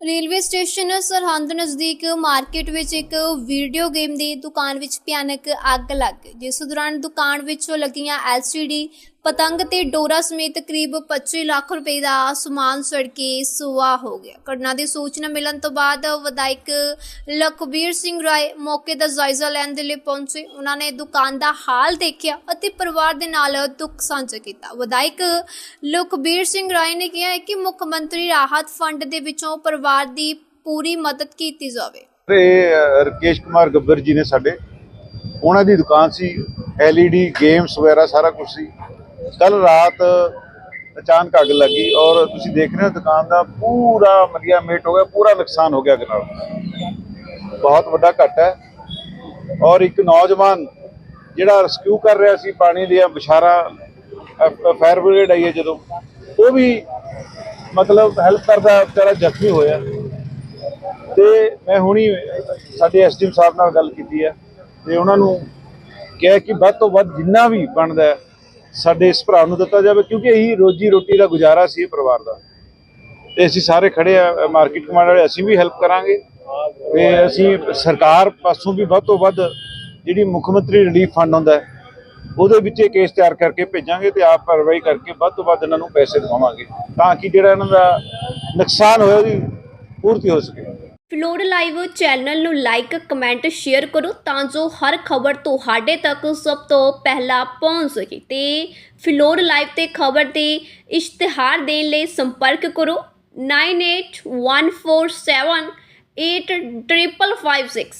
Railway station Sirhind ਨਜ਼ਦੀਕ market ਵਿੱਚ ਇੱਕ ਵੀਡੀਓ ਗੇਮ ਦੀ ਦੁਕਾਨ ਵਿੱਚ ਭਿਆਨਕ ਅੱਗ ਲੱਗ ਗਈ। ਜਿਸ ਦੌਰਾਨ ਦੁਕਾਨ ਵਿੱਚੋਂ ਲੱਗੀਆਂ LCD ਪਤੰਗ ਤੇ ਡੋਰਾ ਸਮੇਤ ਕਰੀਬ 25 ਲੱਖ ਰੁਪਏ ਦਾ ਸਮਾਨ ਸੜ ਕੇ ਸੁਆਹ ਹੋ ਗਿਆ। ਘਟਨਾ ਦੀ ਸੂਚਨਾ ਮਿਲਣ ਤੋਂ ਬਾਅਦ ਵਿਧਾਇਕ ਲਖਬੀਰ ਸਿੰਘ ਰਾਏ ਮੌਕੇ ਦਾ ਜਾਇਜ਼ਾ ਲੈਣ ਦੇ ਲਈ ਪਹੁੰਚੇ। ਉਹਨਾਂ ਨੇ ਦੁਕਾਨ ਦਾ ਹਾਲ ਦੇਖਿਆ ਅਤੇ ਪਰਿਵਾਰ ਦੇ ਨਾਲ ਦੁੱਖ ਸਾਂਝਾ ਕੀਤਾ। ਵਿਧਾਇਕ ਲਖਬੀਰ ਸਿੰਘ ਰਾਏ ਨੇ ਕਿਹਾ ਕਿ ਮੁੱਖ ਮੰਤਰੀ ਰਾਹਤ ਫੰਡ ਦੇ ਵਿੱਚੋਂ ਪਰਿਵਾਰ ਦੀ ਪੂਰੀ ਮਦਦ ਕੀਤੀ ਜਾਵੇ। ਇਹ ਰਕੇਸ਼ ਕੁਮਾਰ ਗੱਬਰ ਜੀ ਨੇ ਸਾਡੇ, ਉਹਨਾਂ ਦੀ ਦੁਕਾਨ ਸੀ LED ਗੇਮਸ ਵਗੈਰਾ ਸਾਰਾ ਕੁਝ ਸੀ। ਕੱਲ ਰਾਤ ਅਚਾਨਕ ਅੱਗ ਲੱਗੀ ਔਰ ਤੁਸੀਂ ਦੇਖ ਰਹੇ ਹੋ ਦੁਕਾਨ ਦਾ ਪੂਰਾ ਮਲੀਆ ਮੇਟ ਹੋ ਗਿਆ ਪੂਰਾ ਨੁਕਸਾਨ ਹੋ ਗਿਆ ਅੱਗ ਨਾਲ। ਬਹੁਤ ਵੱਡਾ ਘਟ ਹੈ ਔਰ ਇੱਕ ਨੌਜਵਾਨ ਜਿਹੜਾ ਰੈਸਕਿਊ ਕਰ ਰਿਹਾ ਸੀ ਪਾਣੀ ਦੀਆਂ ਬਿਸ਼ਾਰਾ ਫਾਇਰ ਬ੍ਰਿਗੇਡ ਆਈ ਹੈ ਜਦੋਂ ਉਹ ਵੀ ਮਤਲਬ ਹੈਲਪ ਕਰਦਾ ਵਿਚਾਰਾ ਜ਼ਖਮੀ ਹੋਇਆ। ਤੇ ਮੈਂ ਹੁਣੀ ਸਾਡੇ ਐਸਡੀਐਮ ਸਾਹਿਬ ਨਾਲ ਗੱਲ ਕੀਤੀ ਹੈ ਤੇ ਉਹਨਾਂ ਨੂੰ ਕਿਹਾ ਕਿ ਵੱਧ ਤੋਂ ਵੱਧ ਜਿੰਨਾ ਵੀ ਬਣਦਾ ਹੈ, ਸਾਡੇ ਇਸ ਭਰਾ ਨੂੰ ਦਿੱਤਾ ਜਾਵੇ, ਕਿਉਂਕਿ ਇਹੀ ਰੋਜੀ ਰੋਟੀ ਦਾ ਗੁਜ਼ਾਰਾ ਸੀ ਇਹ ਪਰਿਵਾਰ ਦਾ। ਤੇ ਅਸੀਂ ਸਾਰੇ ਖੜੇ ਆ ਮਾਰਕੀਟ ਕਮਾਂਡ ਵਾਲੇ, ਅਸੀਂ ਵੀ ਹੈਲਪ ਕਰਾਂਗੇ। ਤੇ ਅਸੀਂ ਸਰਕਾਰ ਪਾਸੋਂ ਵੀ ਵੱਧ ਤੋਂ ਵੱਧ ਜਿਹੜੀ ਮੁੱਖ ਮੰਤਰੀ ਰਿਲੀਫ ਫੰਡ ਹੁੰਦਾ ਉਹਦੇ ਵਿੱਚ ਇਹ ਕੇਸ ਤਿਆਰ ਕਰਕੇ ਭੇਜਾਂਗੇ ਤੇ ਆਪ ਕਾਰਵਾਈ ਕਰਕੇ ਵੱਧ ਤੋਂ ਵੱਧ ਇਹਨਾਂ ਨੂੰ ਪੈਸੇ ਦਿਵਾਵਾਂਗੇ, ਤਾਂ ਕਿ ਜਿਹੜਾ ਇਹਨਾਂ ਦਾ ਨੁਕਸਾਨ ਹੋਇਆ ਉਹਦੀ ਪੂਰਤੀ ਹੋ ਸਕੇ। ਫਲੋਰ ਲਾਈਵ ਚੈਨਲ ਨੂੰ ਲਾਈਕ ਕਮੈਂਟ ਸ਼ੇਅਰ ਕਰੋ ਤਾਂ ਜੋ ਹਰ ਖਬਰ ਤੁਹਾਡੇ ਤੱਕ ਸਭ ਤੋਂ ਪਹਿਲਾਂ ਪਹੁੰਚ ਸਕੇ। ਤੇ ਫਲੋਰ ਲਾਈਵ ਤੇ ਖਬਰ ਦੇ ਇਸ਼ਤਿਹਾਰ ਦੇਣ ਲਈ ਸੰਪਰਕ ਕਰੋ 9814785556